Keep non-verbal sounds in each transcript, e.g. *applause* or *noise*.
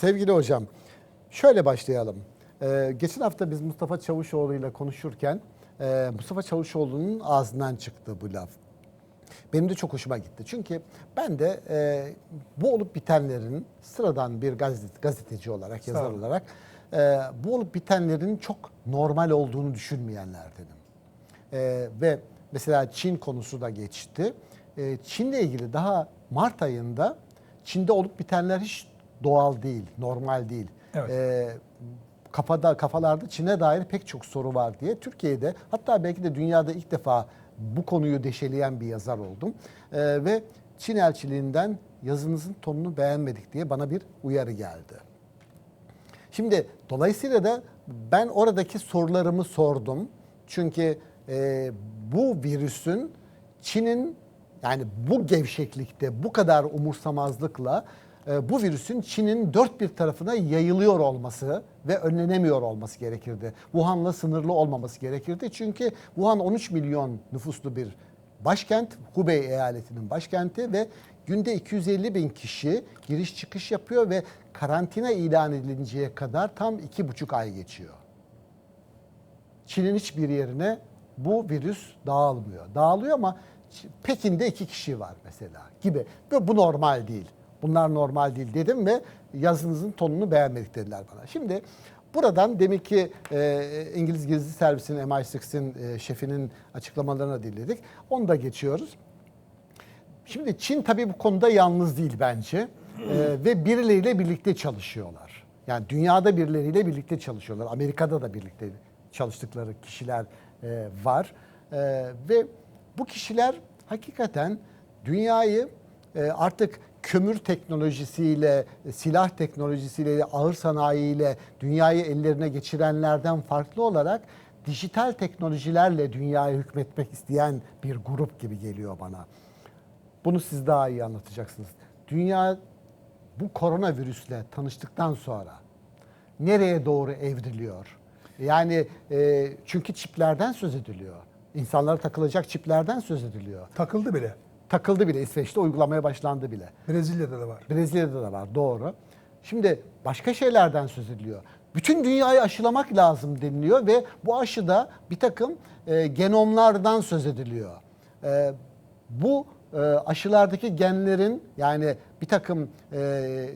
Sevgili hocam, şöyle başlayalım. Ee, geçen hafta biz Mustafa Çavuşoğlu ile konuşurken e, Mustafa Çavuşoğlu'nun ağzından çıktı bu laf. Benim de çok hoşuma gitti. Çünkü ben de e, bu olup bitenlerin sıradan bir gazete, gazeteci olarak, yazar olarak e, bu olup bitenlerin çok normal olduğunu düşünmeyenlerdenim. E, ve mesela Çin konusu da geçti. E, Çin'le ilgili daha Mart ayında Çin'de olup bitenler hiç doğal değil, normal değil. Evet. E, kafada kafalarda Çin'e dair pek çok soru var diye Türkiye'de hatta belki de dünyada ilk defa bu konuyu deşeleyen bir yazar oldum. Ee, ve Çin elçiliğinden yazınızın tonunu beğenmedik diye bana bir uyarı geldi. Şimdi dolayısıyla da ben oradaki sorularımı sordum. Çünkü e, bu virüsün Çin'in yani bu gevşeklikte bu kadar umursamazlıkla e, bu virüsün Çin'in dört bir tarafına yayılıyor olması ve önlenemiyor olması gerekirdi. Wuhan'la sınırlı olmaması gerekirdi. Çünkü Wuhan 13 milyon nüfuslu bir başkent, Hubei eyaletinin başkenti ve günde 250 bin kişi giriş çıkış yapıyor ve karantina ilan edilinceye kadar tam iki buçuk ay geçiyor. Çin'in hiçbir yerine bu virüs dağılmıyor. Dağılıyor ama Pekin'de iki kişi var mesela gibi. Bu normal değil. Bunlar normal değil dedim ve yazınızın tonunu beğenmedik dediler bana. Şimdi buradan demek ki e, İngiliz Gizli Servisi'nin MI6'in e, şefinin açıklamalarına dinledik. Onu da geçiyoruz. Şimdi Çin tabii bu konuda yalnız değil bence Ee, ve birileriyle birlikte çalışıyorlar. Yani dünyada birileriyle birlikte çalışıyorlar. Amerika'da da birlikte çalıştıkları kişiler e, var Ee, ve bu kişiler hakikaten dünyayı e, artık kömür teknolojisiyle, silah teknolojisiyle, ağır sanayiyle dünyayı ellerine geçirenlerden farklı olarak dijital teknolojilerle dünyaya hükmetmek isteyen bir grup gibi geliyor bana. Bunu siz daha iyi anlatacaksınız. Dünya bu koronavirüsle tanıştıktan sonra nereye doğru evriliyor? Yani e, çünkü çiplerden söz ediliyor. İnsanlara takılacak çiplerden söz ediliyor. Takıldı bile. Takıldı bile İsveç'te uygulamaya başlandı bile. Brezilya'da da var. Brezilya'da da var doğru. Şimdi başka şeylerden söz ediliyor. Bütün dünyayı aşılamak lazım deniliyor ve bu aşıda bir takım e, genomlardan söz ediliyor. E, bu e, aşılardaki genlerin yani bir takım e,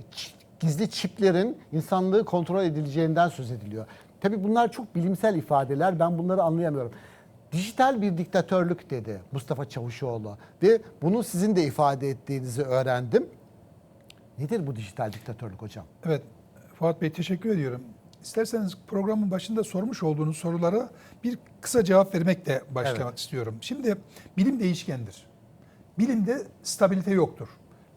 gizli çiplerin insanlığı kontrol edileceğinden söz ediliyor. Tabii bunlar çok bilimsel ifadeler. Ben bunları anlayamıyorum. Dijital bir diktatörlük dedi Mustafa Çavuşoğlu ve bunu sizin de ifade ettiğinizi öğrendim. Nedir bu dijital diktatörlük hocam? Evet Fuat Bey teşekkür ediyorum. İsterseniz programın başında sormuş olduğunuz sorulara bir kısa cevap vermekle başlamak Evet. istiyorum. Şimdi bilim değişkendir. Bilimde stabilite yoktur.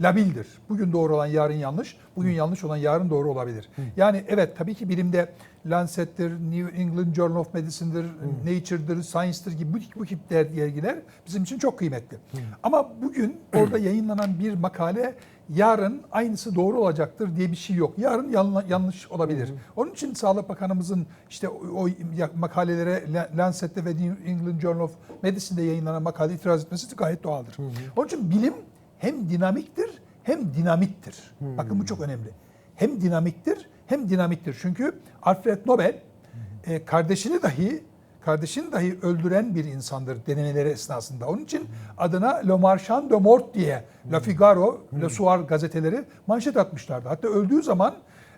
Labildir. Bugün doğru olan yarın yanlış, bugün yanlış olan yarın doğru olabilir. Yani evet tabii ki bilimde Lancet'tir, New England Journal of Medicine'dir, Nature'dır, Science'dır gibi bu, bu tip dergiler bizim için çok kıymetli. Ama bugün orada yayınlanan bir makale yarın aynısı doğru olacaktır diye bir şey yok. Yarın yanla- yanlış olabilir. Onun için Sağlık Bakanımızın işte o, makalelere La- Lancet'te ve New England Journal of Medicine'de yayınlanan makale itiraz etmesi gayet doğaldır. Onun için bilim hem dinamiktir hem dinamittir. Bakın bu çok önemli. Hem dinamiktir hem dinamittir. Çünkü Alfred Nobel e, kardeşini dahi kardeşini dahi öldüren bir insandır denemeleri esnasında. Onun için adına Le Marchand de Mort diye La Figaro, Le Soir gazeteleri manşet atmışlardı. Hatta öldüğü zaman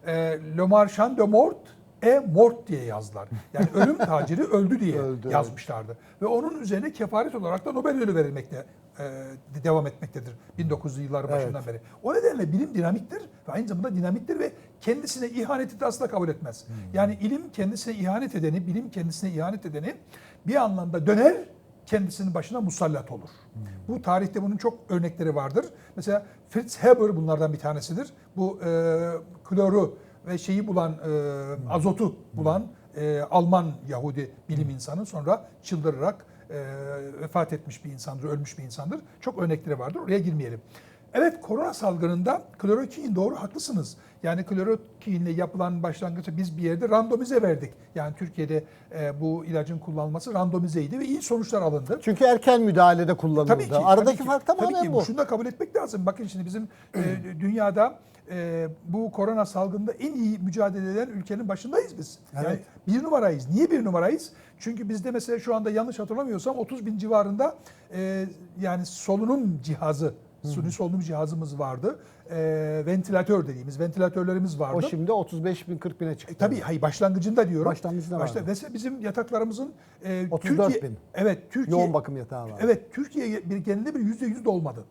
e, Le Marchand de Mort e mort diye yazdılar. Yani *laughs* ölüm taciri öldü diye Öldü, yazmışlardı. Ve onun üzerine kefaret olarak da Nobel ödülü verilmekte e, devam etmektedir 1900'lü yılların başından beri. O nedenle bilim dinamiktir ve aynı zamanda dinamiktir ve kendisine ihaneti de asla kabul etmez. Yani ilim kendisine ihanet edeni, bilim kendisine ihanet edeni bir anlamda döner, kendisinin başına musallat olur. Bu tarihte bunun çok örnekleri vardır. Mesela Fritz Haber bunlardan bir tanesidir. Bu e, kloru ve şeyi bulan, e, azotu bulan e, Alman Yahudi bilim insanı sonra çıldırarak e, vefat etmiş bir insandır, ölmüş bir insandır. Çok örnekleri vardır. Oraya girmeyelim. Evet korona salgınında klorokin doğru haklısınız. Yani klorokinle yapılan başlangıçta biz bir yerde randomize verdik. Yani Türkiye'de e, bu ilacın kullanılması randomizeydi ve iyi sonuçlar alındı. Çünkü erken müdahalede kullanıldı. Tabii ki. Aradaki tabii ki, fark tamamen tabii ki. bu. Şunu da kabul etmek lazım. Bakın şimdi bizim e, dünyada e, bu korona salgında en iyi mücadele eden ülkenin başındayız biz. Yani Evet. bir numarayız. Niye bir numarayız? Çünkü bizde mesela şu anda yanlış hatırlamıyorsam 30 bin civarında e, yani solunum cihazı, suni solunum cihazımız vardı. E, ventilatör dediğimiz ventilatörlerimiz vardı. O şimdi 35 bin 40 bine çıktı. E, tabii hayır başlangıcında diyorum. Başlangıcında vardı. Mesela bizim yataklarımızın e, 34 Türkiye, bin. Evet Türkiye Yoğun bakım yatağı var. Evet Türkiye bir genelinde bir yüzde yüz de olmadı.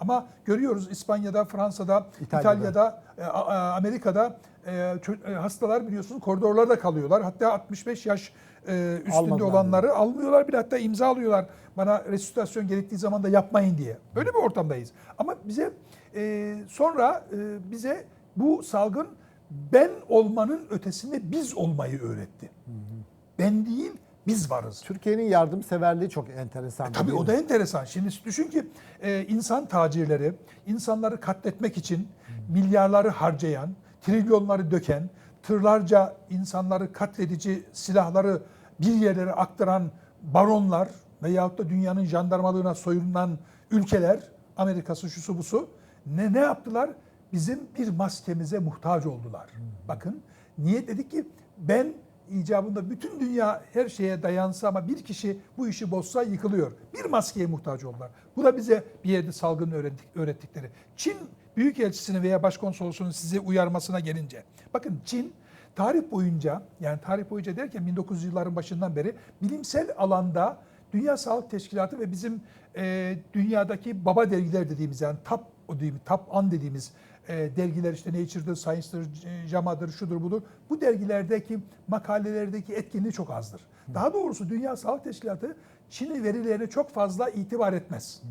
Ama görüyoruz İspanya'da, Fransa'da, İtalya'da. İtalya'da, e, a- Amerika'da e, e, hastalar biliyorsunuz koridorlarda kalıyorlar. Hatta 65 yaş e, üstünde Almadılar olanları almıyorlar bile hatta imzalıyorlar. Bana resüsitasyon gerektiği zaman da yapmayın diye. Böyle bir ortamdayız. Ama bize e, sonra e, bize bu salgın ben olmanın ötesinde biz olmayı öğretti. Ben değil biz varız. Türkiye'nin yardımseverliği çok enteresan. Tabii değil o da enteresan. Şimdi düşün ki e, insan tacirleri insanları katletmek için milyarları harcayan, trilyonları döken, tırlarca insanları katledici silahları bir yerlere aktaran baronlar veyahut da dünyanın jandarmalığına soyulan ülkeler, Amerika'sı şusu busu ne ne yaptılar? Bizim bir maskemize muhtaç oldular. Bakın niye dedik ki ben icabında bütün dünya her şeye dayansa ama bir kişi bu işi bozsa yıkılıyor. Bir maskeye muhtaç oldular. Bu da bize bir yerde salgını öğrettik, öğrettikleri. Çin Büyükelçisini veya Başkonsolosunun sizi uyarmasına gelince. Bakın Çin tarih boyunca yani tarih boyunca derken 1900 yılların başından beri bilimsel alanda Dünya Sağlık Teşkilatı ve bizim e, dünyadaki baba dergiler dediğimiz yani top o dediğimiz top an dediğimiz e, dergiler işte Nature'dır, Science'dır, JAMA'dır, şudur budur. Bu dergilerdeki makalelerdeki etkinliği çok azdır. Daha doğrusu Dünya Sağlık Teşkilatı Çin'in verilerine çok fazla itibar etmez.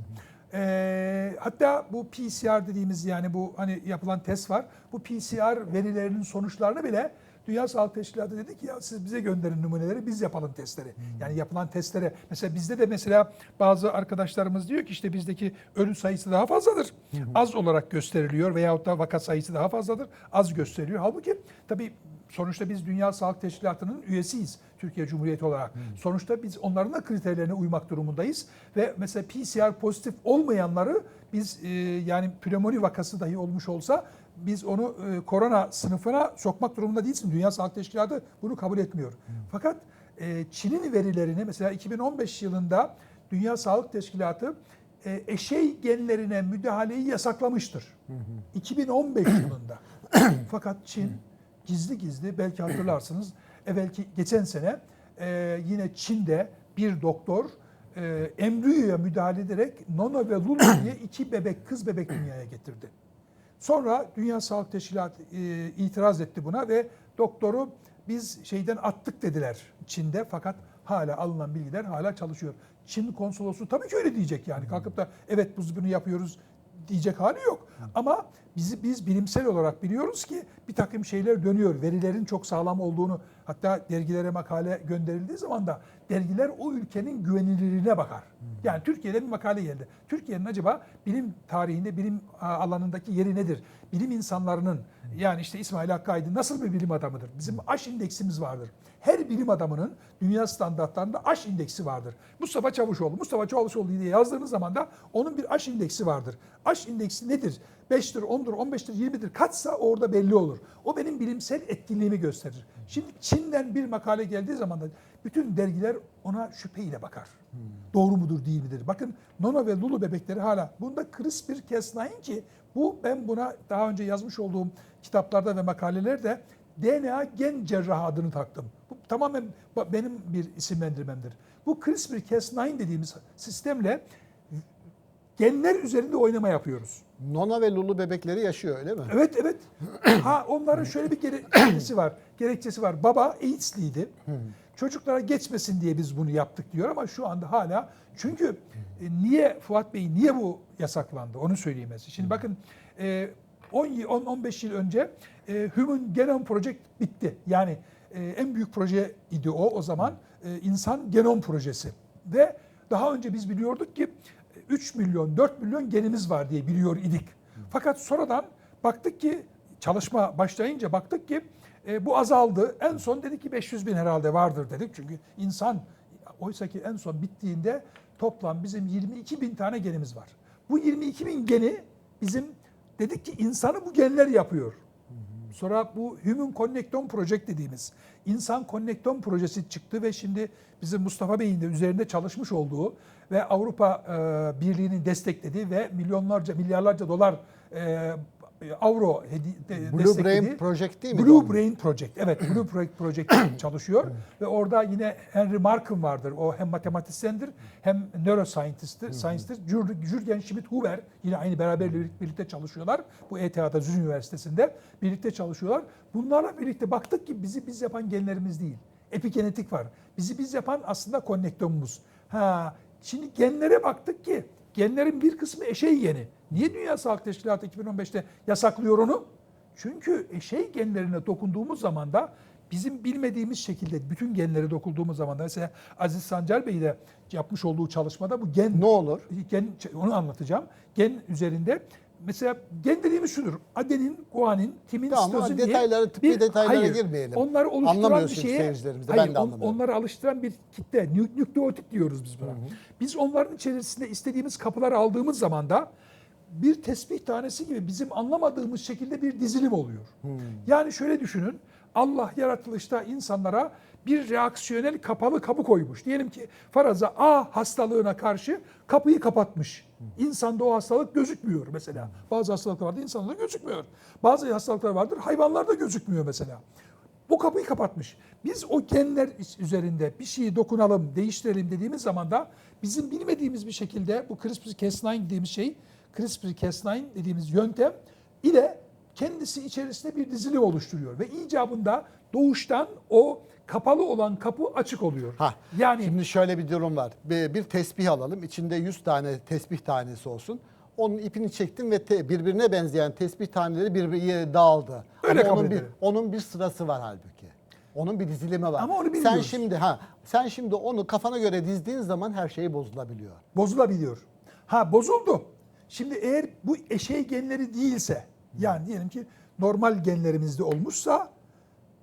E, hatta bu PCR dediğimiz yani bu hani yapılan test var. Bu PCR verilerinin sonuçlarını bile Dünya Sağlık Teşkilatı dedi ki ya siz bize gönderin numuneleri biz yapalım testleri. Yani yapılan testlere mesela bizde de mesela bazı arkadaşlarımız diyor ki işte bizdeki ölü sayısı daha fazladır. Az olarak gösteriliyor veyahut da vaka sayısı daha fazladır. Az gösteriliyor. Halbuki tabii sonuçta biz Dünya Sağlık Teşkilatı'nın üyesiyiz Türkiye Cumhuriyeti olarak. Sonuçta biz onların da kriterlerine uymak durumundayız ve mesela PCR pozitif olmayanları biz e, yani pnömoni vakası dahi olmuş olsa biz onu e, korona sınıfına sokmak durumunda değilsin. Dünya Sağlık Teşkilatı bunu kabul etmiyor. Fakat e, Çin'in verilerini mesela 2015 yılında Dünya Sağlık Teşkilatı e, eşey genlerine müdahaleyi yasaklamıştır. 2015 yılında. *coughs* Fakat Çin gizli gizli belki hatırlarsınız evvelki geçen sene e, yine Çin'de bir doktor e, embriyoya müdahale ederek Nono ve Lulu diye iki bebek kız bebek dünyaya getirdi. Sonra Dünya Sağlık Teşkilatı e, itiraz etti buna ve doktoru biz şeyden attık dediler Çin'de fakat hala alınan bilgiler hala çalışıyor. Çin konsolosu tabii ki öyle diyecek yani kalkıp da evet biz bunu yapıyoruz diyecek hali yok. Ama bizi biz bilimsel olarak biliyoruz ki bir takım şeyler dönüyor. Verilerin çok sağlam olduğunu hatta dergilere makale gönderildiği zaman da dergiler o ülkenin güvenilirliğine bakar. Yani Türkiye'de bir makale geldi. Türkiye'nin acaba bilim tarihinde bilim alanındaki yeri nedir? Bilim insanlarının yani işte İsmail Hakkı Aydın nasıl bir bilim adamıdır? Bizim aş indeksimiz vardır. Her bilim adamının dünya standartlarında aş indeksi vardır. Mustafa Çavuşoğlu, Mustafa Çavuşoğlu diye yazdığınız zaman da onun bir aş indeksi vardır. Aş indeksi nedir? 5'tir, 10'dur, 15'tir, 20'dir. Kaçsa orada belli olur. O benim bilimsel etkinliğimi gösterir. Şimdi Çin'den bir makale geldiği zaman da bütün dergiler ona şüpheyle bakar. Doğru mudur değil midir? Bakın Nono ve Lulu bebekleri hala. Bunda CRISPR-Cas9 ki bu ben buna daha önce yazmış olduğum kitaplarda ve makalelerde DNA gen cerrahı adını taktım. Bu tamamen benim bir isimlendirmemdir. Bu CRISPR-Cas9 dediğimiz sistemle genler üzerinde oynama yapıyoruz. Nona ve Lulu bebekleri yaşıyor öyle mi? Evet evet. *clears throat* ha onların şöyle bir *clears throat* gerekçesi var. Gerekçesi var. Baba AIDS'liydi. Çocuklara geçmesin diye biz bunu yaptık diyor ama şu anda hala çünkü e, niye Fuat Bey niye bu yasaklandı onu size. Şimdi bakın e, 10 yıl- 10 15 yıl önce e, Human Genome Project bitti. Yani e, en büyük proje idi o o zaman. E, insan genom projesi. Ve daha önce biz biliyorduk ki 3 milyon, 4 milyon genimiz var diye biliyor idik. Fakat sonradan baktık ki çalışma başlayınca baktık ki e, bu azaldı. En son dedik ki 500 bin herhalde vardır dedik. Çünkü insan oysa ki en son bittiğinde toplam bizim 22 bin tane genimiz var. Bu 22 bin geni bizim dedik ki insanı bu genler yapıyor. Sonra bu Human Connectome Project dediğimiz insan Connectome projesi çıktı ve şimdi bizim Mustafa Bey'in de üzerinde çalışmış olduğu ve Avrupa e, Birliği'nin desteklediği ve milyonlarca, milyarlarca dolar e, avro hedi, Blue Brain Project değil mi? Blue Brain Project. Evet, Blue Brain Project *coughs* çalışıyor ve orada yine Henry Markım vardır. O hem matematisyendir hem neuroscientist'tir, scientist'tir. Jür- Jürgen Schmidt-Huber yine aynı beraber birlikte çalışıyorlar. Bu ETH'da Zürich Üniversitesi'nde birlikte çalışıyorlar. Bunlarla birlikte baktık ki bizi biz yapan genlerimiz değil. Epigenetik var. Bizi biz yapan aslında konnektomumuz. Ha, şimdi genlere baktık ki genlerin bir kısmı eşey geni. Niye Dünya Sağlık Teşkilatı 2015'te yasaklıyor onu? Çünkü eşey genlerine dokunduğumuz zaman da bizim bilmediğimiz şekilde bütün genlere dokunduğumuz zaman da mesela Aziz Sancar Bey de yapmış olduğu çalışmada bu gen Ne olur? gen onu anlatacağım. Gen üzerinde mesela gen dediğimiz şudur. Adenin, guanin, timin, Tamam ama sitozin diye detaylara, tıbbi bir- detaylara hayır, girmeyelim. Onları oluşturan bir şeye, seyircilerimiz de, ben hayır, de on- anlamıyorum. onları alıştıran bir kitle, nü- nükleotit diyoruz biz buna. Biz onların içerisinde istediğimiz kapıları aldığımız zaman da bir tesbih tanesi gibi bizim anlamadığımız şekilde bir dizilim oluyor. Yani şöyle düşünün, Allah yaratılışta insanlara bir reaksiyonel kapalı kapı koymuş. Diyelim ki faraza A hastalığına karşı kapıyı kapatmış. İnsanda o hastalık gözükmüyor mesela. Bazı hastalıklar vardır insanda gözükmüyor. Bazı hastalıklar vardır hayvanlarda gözükmüyor mesela. Bu kapıyı kapatmış. Biz o genler üzerinde bir şeyi dokunalım, değiştirelim dediğimiz zaman da bizim bilmediğimiz bir şekilde bu CRISPR-Cas9 dediğimiz şey, CRISPR-Cas9 dediğimiz yöntem ile kendisi içerisinde bir dizilim oluşturuyor ve icabında doğuştan o kapalı olan kapı açık oluyor. Ha, yani Şimdi şöyle bir durum var. Bir, bir tesbih alalım. İçinde 100 tane tesbih tanesi olsun. Onun ipini çektim ve te- birbirine benzeyen tesbih taneleri birbirine dağıldı. Öyle Ama onun bir, onun bir sırası var halbuki. Onun bir dizilimi var. Ama onu sen şimdi ha sen şimdi onu kafana göre dizdiğin zaman her şey bozulabiliyor. bozulabiliyor. Ha bozuldu. Şimdi eğer bu eşey genleri değilse yani diyelim ki normal genlerimizde olmuşsa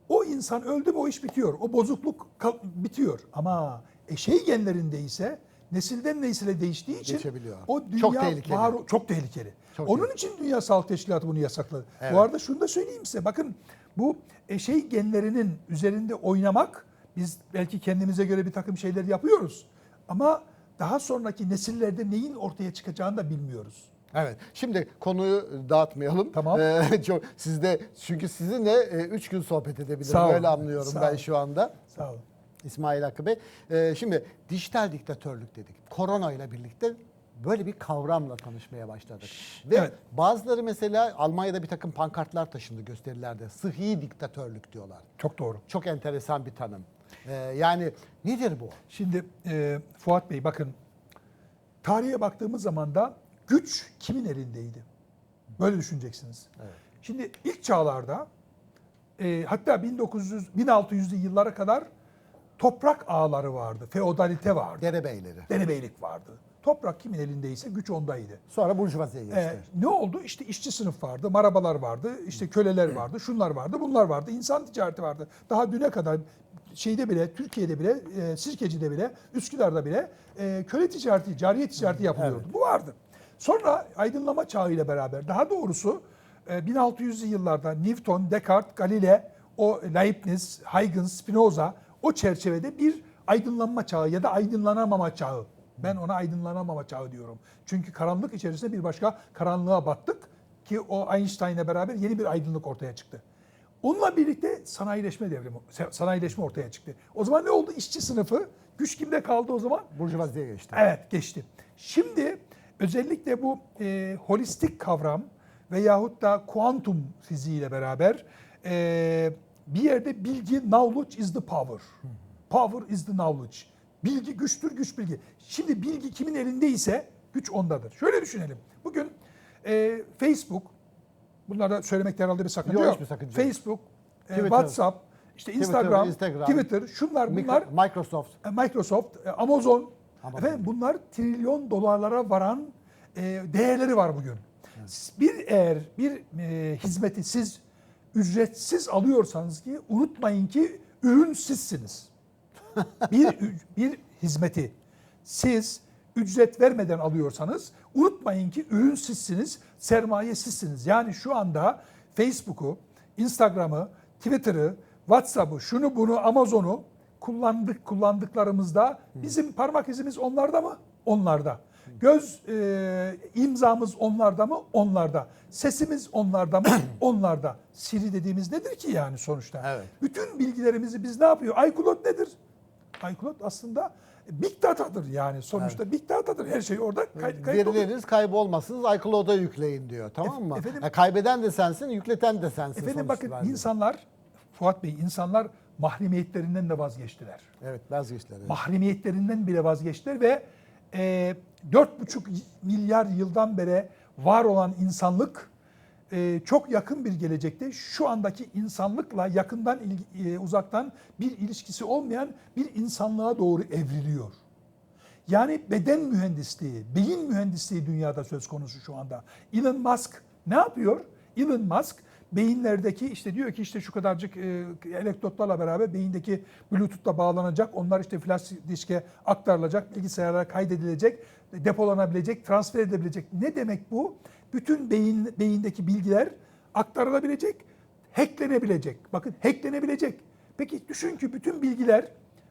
o insan öldü mü o iş bitiyor. O bozukluk bitiyor. Ama eşey genlerinde ise nesilden nesile değiştiği için Geçebiliyor. o dünya Çok tehlikeli. var çok tehlikeli. Çok Onun için Dünya Sağlık Teşkilatı bunu yasakladı. Evet. Bu arada şunu da söyleyeyim size. Bakın bu eşey genlerinin üzerinde oynamak biz belki kendimize göre bir takım şeyler yapıyoruz. Ama daha sonraki nesillerde neyin ortaya çıkacağını da bilmiyoruz. Evet. Şimdi konuyu dağıtmayalım. Tamam. Ee, *laughs* çok sizde çünkü sizinle 3 gün sohbet edebilirim. Sağ olun. Öyle anlıyorum Sağ ben olun. şu anda. Sağ olun. İsmail Hakkı Bey. Ee, şimdi dijital diktatörlük dedik. Korona ile birlikte böyle bir kavramla tanışmaya başladık. Ve evet. bazıları mesela Almanya'da bir takım pankartlar taşındı gösterilerde. Sıhhi diktatörlük diyorlar. Çok doğru. Çok enteresan bir tanım. Ee, yani nedir bu? Şimdi e, Fuat Bey bakın tarihe baktığımız zaman da güç kimin elindeydi? Böyle düşüneceksiniz. Şimdi ilk çağlarda e, hatta 1900 1600'lü yıllara kadar toprak ağları vardı, feodalite vardı, Derebeyleri. derebeylik vardı. Toprak kimin elindeyse güç ondaydı. Sonra burjuvaziye geçti. Ee, ne oldu? İşte işçi sınıf vardı, marabalar vardı, işte köleler vardı, şunlar vardı, bunlar vardı, insan ticareti vardı. Daha düne kadar şeyde bile, Türkiye'de bile, e, Sirkeci'de bile, Üsküdar'da bile e, köle ticareti, cariye ticareti yapılıyordu. Bu vardı. Sonra aydınlama çağıyla beraber, daha doğrusu e, 1600'lü yıllarda Newton, Descartes, Galile, o Leibniz, Huygens, Spinoza o çerçevede bir aydınlanma çağı ya da aydınlanamama çağı. Ben ona aydınlanamama çağı diyorum. Çünkü karanlık içerisinde bir başka karanlığa battık ki o Einstein'la beraber yeni bir aydınlık ortaya çıktı. Onunla birlikte sanayileşme devrimi, sanayileşme ortaya çıktı. O zaman ne oldu? İşçi sınıfı, güç kimde kaldı o zaman? Burjuvaziye geçti. Evet geçti. Şimdi özellikle bu e, holistik kavram veyahut da kuantum fiziğiyle beraber e, bir yerde bilgi, knowledge is the power. Power is the knowledge. Bilgi güçtür, güç bilgi. Şimdi bilgi kimin elindeyse güç ondadır. Şöyle düşünelim. Bugün e, Facebook, bunlarda söylemekte herhalde bir sakınca Yok, yok. hiçbir sakınca. Facebook, e, Twitter. WhatsApp, işte Twitter, Instagram, Instagram. Twitter, şunlar bunlar Microsoft. e, Microsoft, e, Amazon, Ama Efendim bunlar trilyon dolarlara varan e, değerleri var bugün. Bir eğer bir e, hizmeti siz ücretsiz alıyorsanız ki unutmayın ki ürün sizsiniz. Bir bir hizmeti siz ücret vermeden alıyorsanız unutmayın ki ürün sizsiniz, sermaye sizsiniz. Yani şu anda Facebook'u, Instagram'ı, Twitter'ı, WhatsApp'ı, şunu bunu, Amazon'u kullandık kullandıklarımızda bizim parmak izimiz onlarda mı? Onlarda. Göz e, imzamız onlarda mı? Onlarda. Sesimiz onlarda mı? *clears throat* onlarda. Siri dediğimiz nedir ki yani sonuçta? Evet. Bütün bilgilerimizi biz ne yapıyor? iCloud nedir? iCloud aslında Big Data'dır yani sonuçta Big Data'dır. Her şey orada kay- kayıt olur. Verileriniz kaybolmasınız iCloud'a yükleyin diyor. Tamam mı? efendim- Ha, kaybeden de sensin, yükleten de sensin. Efendim bakın itibariyle. insanlar Fuat Bey insanlar mahremiyetlerinden de vazgeçtiler. Evet vazgeçtiler. evet. mahremiyetlerinden bile vazgeçtiler ve e, 4,5 milyar yıldan beri var olan insanlık e, çok yakın bir gelecekte şu andaki insanlıkla yakından e, uzaktan bir ilişkisi olmayan bir insanlığa doğru evriliyor. Yani beden mühendisliği, beyin mühendisliği dünyada söz konusu şu anda. Elon Musk ne yapıyor? Elon Musk beyinlerdeki işte diyor ki işte şu kadarcık e, elektrotlarla beraber beyindeki Bluetooth'la bağlanacak. Onlar işte flash diske aktarılacak, bilgisayara kaydedilecek, depolanabilecek, transfer edilebilecek. Ne demek bu? Bütün beyin beyindeki bilgiler aktarılabilecek, hacklenebilecek. Bakın hacklenebilecek. Peki düşün ki bütün bilgiler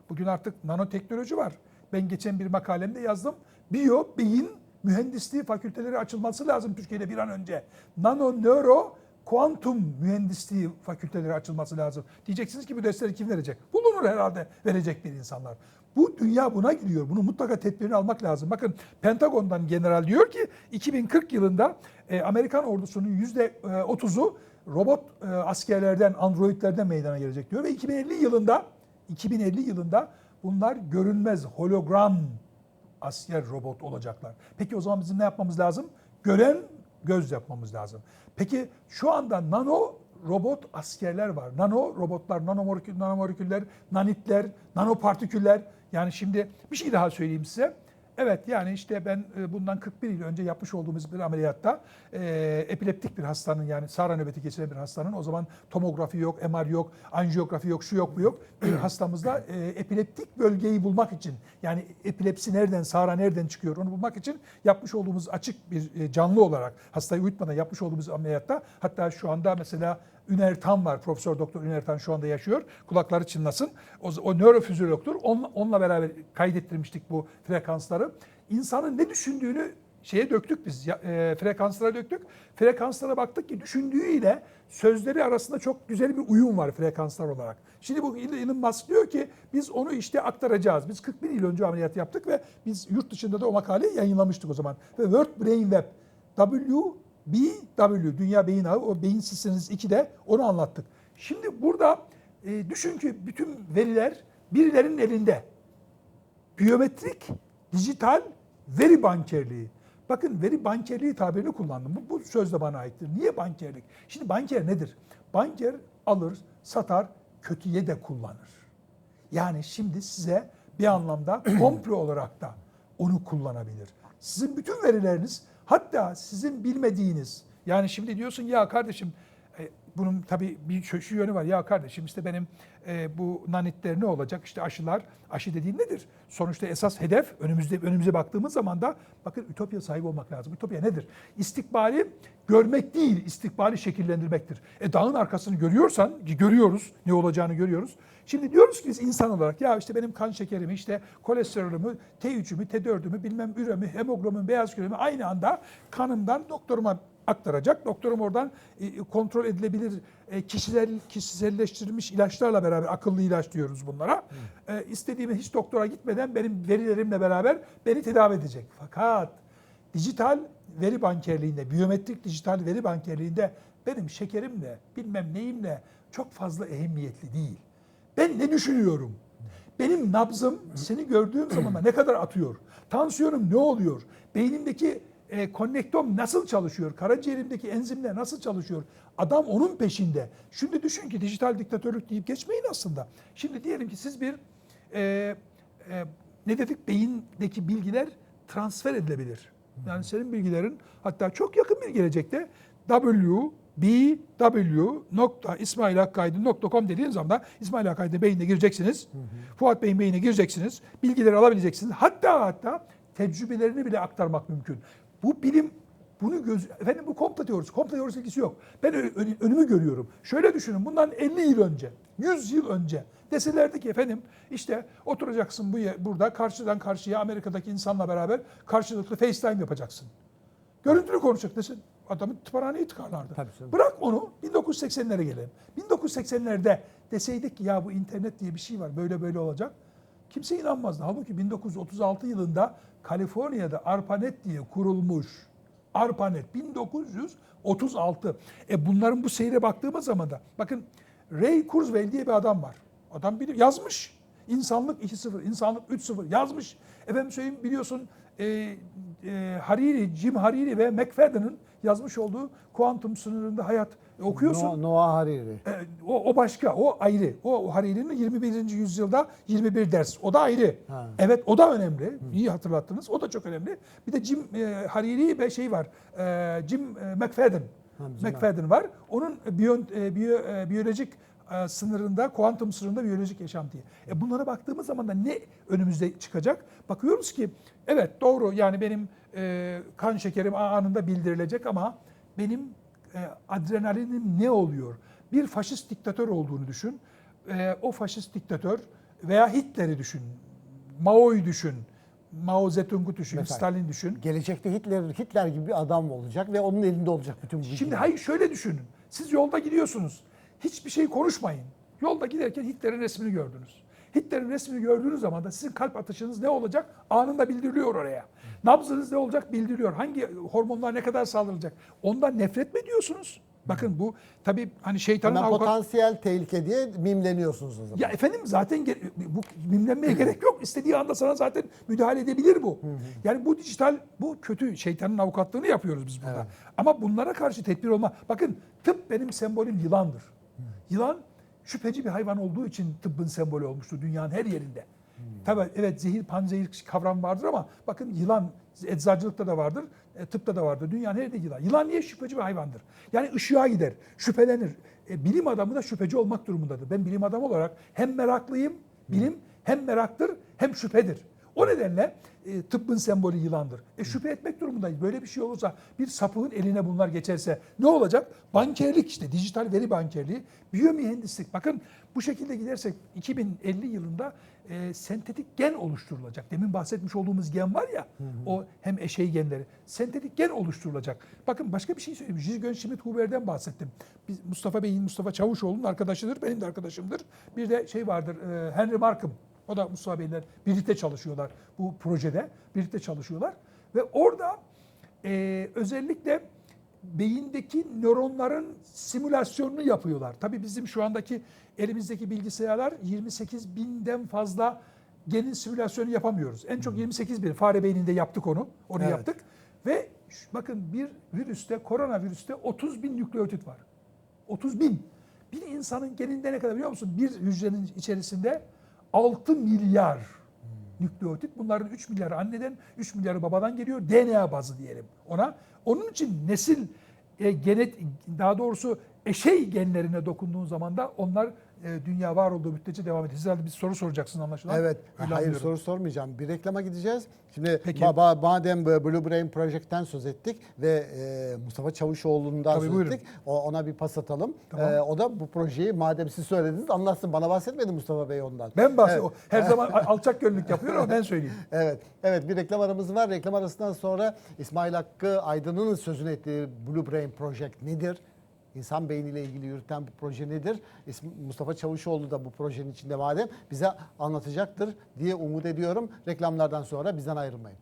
bugün artık nanoteknoloji var. Ben geçen bir makalemde yazdım. Biyo, beyin mühendisliği fakülteleri açılması lazım Türkiye'de bir an önce. Nano, nöro, kuantum mühendisliği fakülteleri açılması lazım. Diyeceksiniz ki bu dersleri kim verecek? Bulunur herhalde verecek bir insanlar. Bu dünya buna gidiyor. Bunu mutlaka tedbirini almak lazım. Bakın Pentagon'dan general diyor ki 2040 yılında e, Amerikan ordusunun %30'u robot e, askerlerden, androidlerden meydana gelecek diyor. Ve 2050 yılında 2050 yılında bunlar görünmez hologram asker robot olacaklar. Peki o zaman bizim ne yapmamız lazım? Gören göz yapmamız lazım. Peki şu anda nano robot askerler var. Nano robotlar, nanomolekül, nanomoleküller, nanitler, nanopartiküller. Yani şimdi bir şey daha söyleyeyim size. Evet yani işte ben e, bundan 41 yıl önce yapmış olduğumuz bir ameliyatta e, epileptik bir hastanın yani sara nöbeti geçiren bir hastanın o zaman tomografi yok, MR yok, anjiyografi yok, şu yok bu yok. Bir *clears throat* hastamızda e, epileptik bölgeyi bulmak için yani epilepsi nereden, sara nereden çıkıyor onu bulmak için yapmış olduğumuz açık bir e, canlı olarak hastayı uyutmadan yapmış olduğumuz ameliyatta hatta şu anda mesela Üner Tan var. Profesör Doktor Üner Tan şu anda yaşıyor. Kulakları çınlasın. O, o nörofizyologtur. Onunla, onunla beraber kaydettirmiştik bu frekansları. İnsanın ne düşündüğünü şeye döktük biz. E, frekanslara döktük. Frekanslara baktık ki düşündüğüyle sözleri arasında çok güzel bir uyum var frekanslar olarak. Şimdi bu Elon Musk diyor ki biz onu işte aktaracağız. Biz 41 yıl önce ameliyat yaptık ve biz yurt dışında da o makaleyi yayınlamıştık o zaman. Ve World Brain Web WBW Dünya Beyin Ağı o beyin sisteminiz 2'de onu anlattık. Şimdi burada e, düşün ki bütün veriler birilerinin elinde. Biyometrik, dijital veri bankerliği. Bakın veri bankerliği tabirini kullandım. Bu, bu söz de bana aittir. Niye bankerlik? Şimdi banker nedir? Banker alır, satar, kötüye de kullanır. Yani şimdi size bir anlamda komple olarak da onu kullanabilir. Sizin bütün verileriniz hatta sizin bilmediğiniz yani şimdi diyorsun ya kardeşim bunun tabii bir şu, yönü var. Ya kardeşim işte benim e, bu nanitler ne olacak? İşte aşılar. Aşı dediğin nedir? Sonuçta esas hedef önümüzde önümüze baktığımız zaman da bakın ütopya sahibi olmak lazım. Ütopya nedir? İstikbali görmek değil, istikbali şekillendirmektir. E dağın arkasını görüyorsan, ki görüyoruz, ne olacağını görüyoruz. Şimdi diyoruz ki biz insan olarak ya işte benim kan şekerimi, işte kolesterolümü, T3'ümü, T4'ümü, bilmem üremi, hemoglobin, beyaz küremi aynı anda kanımdan doktoruma aktaracak. Doktorum oradan e, kontrol edilebilir e, kişisel kişiselleştirilmiş ilaçlarla beraber akıllı ilaç diyoruz bunlara. E, istediğimi hiç doktora gitmeden benim verilerimle beraber beni tedavi edecek. Fakat dijital veri bankerliğinde, biyometrik dijital veri bankerliğinde benim şekerimle, bilmem neyimle çok fazla ehemmiyetli değil. Ben ne düşünüyorum? Benim nabzım seni gördüğüm zaman ne kadar atıyor? Tansiyonum ne oluyor? Beynimdeki e, konnektom nasıl çalışıyor? Karaciğerimdeki enzimler nasıl çalışıyor? Adam onun peşinde. Şimdi düşün ki dijital diktatörlük deyip geçmeyin aslında. Şimdi diyelim ki siz bir e, e, Ne dedik? Beyindeki bilgiler transfer edilebilir. Yani senin bilgilerin hatta çok yakın bir gelecekte www.ismailhakkaydı.com dediğiniz zaman İsmail Hakkaydı beyine gireceksiniz. Fuat Bey'in beyine gireceksiniz. Bilgileri alabileceksiniz. Hatta hatta tecrübelerini bile aktarmak mümkün. Bu bilim bunu göz efendim bu komplo teorisi. Komplo teorisi ilgisi yok. Ben önümü görüyorum. Şöyle düşünün. Bundan 50 yıl önce, 100 yıl önce deselerdi ki efendim işte oturacaksın bu burada karşıdan karşıya Amerika'daki insanla beraber karşılıklı FaceTime yapacaksın. Görüntülü konuşacak desin. Adamı tımarhaneye tıkarlardı. Tabii canım. Bırak onu 1980'lere gelelim. 1980'lerde deseydik ki ya bu internet diye bir şey var böyle böyle olacak. Kimse inanmazdı. Halbuki 1936 yılında Kaliforniya'da ARPANET diye kurulmuş. ARPANET 1936. E bunların bu seyre baktığımız zaman da bakın Ray Kurzweil diye bir adam var. Adam bilir, yazmış. İnsanlık 2.0, insanlık 3.0 yazmış. Efendim söyleyeyim biliyorsun e, e, Hariri, Jim Hariri ve McFadden'ın yazmış olduğu kuantum sınırında hayat E, okuyorsun. No- Noah Hariri. E, o, o başka, o ayrı. O Hariri'nin 21. yüzyılda 21 ders. O da ayrı. Ha. Evet, o da önemli. İyi hatırlattınız. O da çok önemli. Bir de Jim e, Hariri ve şey var. E, Jim e, McFadden. Ha, McFadden var. Onun biyo, e, biyo, e, biyolojik e, sınırında, kuantum sınırında biyolojik yaşam diye. E bunlara baktığımız zaman da ne önümüzde çıkacak? Bakıyoruz ki evet doğru yani benim e, kan şekerim anında bildirilecek ama benim e, adrenalinim ne oluyor? Bir faşist diktatör olduğunu düşün. E, o faşist diktatör veya Hitler'i düşün. Mao'yu düşün. Mao Zedong'u düşün, Mesela. Stalin düşün. Gelecekte Hitler Hitler gibi bir adam olacak ve onun elinde olacak bütün bu Şimdi hayır şöyle düşünün. Siz yolda gidiyorsunuz. Hiçbir şey konuşmayın. Yolda giderken Hitler'in resmini gördünüz. Hitler'in resmini gördüğünüz zaman da sizin kalp atışınız ne olacak? Anında bildiriliyor oraya. Nabzınız ne olacak? Bildiriliyor. Hangi hormonlar ne kadar saldırılacak? Ondan nefret mi ediyorsunuz? Bakın bu tabii hani şeytanın Hemen avukat... potansiyel tehlike diye mimleniyorsunuz o zaman. Ya efendim zaten bu mimlenmeye *clears throat* gerek yok. İstediği anda sana zaten müdahale edebilir bu. Yani bu dijital, bu kötü şeytanın avukatlığını yapıyoruz biz burada. Ama bunlara karşı tedbir olma. Bakın tıp benim sembolüm yılandır. Yılan şüpheci bir hayvan olduğu için tıbbın sembolü olmuştur dünyanın her yerinde. Tabii evet zehir panzehir kavram vardır ama bakın yılan eczacılıkta da vardır, e, tıpta da vardır. Dünyanın her yerinde yılan. Yılan niye şüpheci bir hayvandır? Yani ışığa gider, şüphelenir. E, bilim adamı da şüpheci olmak durumundadır. Ben bilim adamı olarak hem meraklıyım, bilim hem meraktır hem şüphedir. O nedenle e, tıbbın sembolü yılandır. E şüphe etmek durumundayız. Böyle bir şey olursa bir sapığın eline bunlar geçerse ne olacak? Bankerlik işte dijital veri bankerliği, biyomühendislik. Bakın bu şekilde gidersek 2050 yılında e, sentetik gen oluşturulacak. Demin bahsetmiş olduğumuz gen var ya o hem eşey genleri. Sentetik gen oluşturulacak. Bakın başka bir şey söyleyeyim. Jürgen Schmidt-Huber'den bahsettim. Biz Mustafa Bey'in, Mustafa Çavuşoğlu'nun arkadaşıdır. Benim de arkadaşımdır. Bir de şey vardır e, Henry Markham. O da Mustafa Beyler birlikte çalışıyorlar bu projede. Birlikte çalışıyorlar. Ve orada e, özellikle beyindeki nöronların simülasyonunu yapıyorlar. Tabii bizim şu andaki elimizdeki bilgisayarlar 28 binden fazla genin simülasyonu yapamıyoruz. En çok 28 bin. Fare beyninde yaptık onu. Onu Evet. yaptık. Ve bakın bir virüste, koronavirüste 30 bin nükleotit var. 30 bin. Bir insanın geninde ne kadar biliyor musun? Bir hücrenin içerisinde 6 milyar nükleotit. Bunların 3 milyarı anneden, 3 milyarı babadan geliyor. DNA bazı diyelim ona. Onun için nesil e, genet daha doğrusu eşey genlerine dokunduğun zaman da onlar e, dünya var olduğu müddetçe devam. Siz herhalde bir soru soracaksın anlaşılan. Evet. Hayır anlıyorum. soru sormayacağım. Bir reklama gideceğiz. Şimdi Peki. ba- madem Blue Brain Project'ten söz ettik ve e, Mustafa Çavuşoğlu'ndan Tabii, söz buyurun. ettik. O, ona bir pas atalım. Tamam. E, o da bu projeyi madem siz söylediniz anlatsın. Bana bahsetmedi Mustafa Bey ondan. Ben bahsediyorum. Evet. Her *laughs* zaman alçak gönüllülük yapıyor ama ben söyleyeyim. *laughs* Evet, evet bir reklam aramız var. Reklam arasından sonra İsmail Hakkı Aydın'ın sözünü ettiği Blue Brain Project nedir? İnsan beyniyle ilgili yürüten bu proje nedir? Mustafa Çavuşoğlu da bu projenin içinde madem bize anlatacaktır diye umut ediyorum. Reklamlardan sonra bizden ayrılmayın.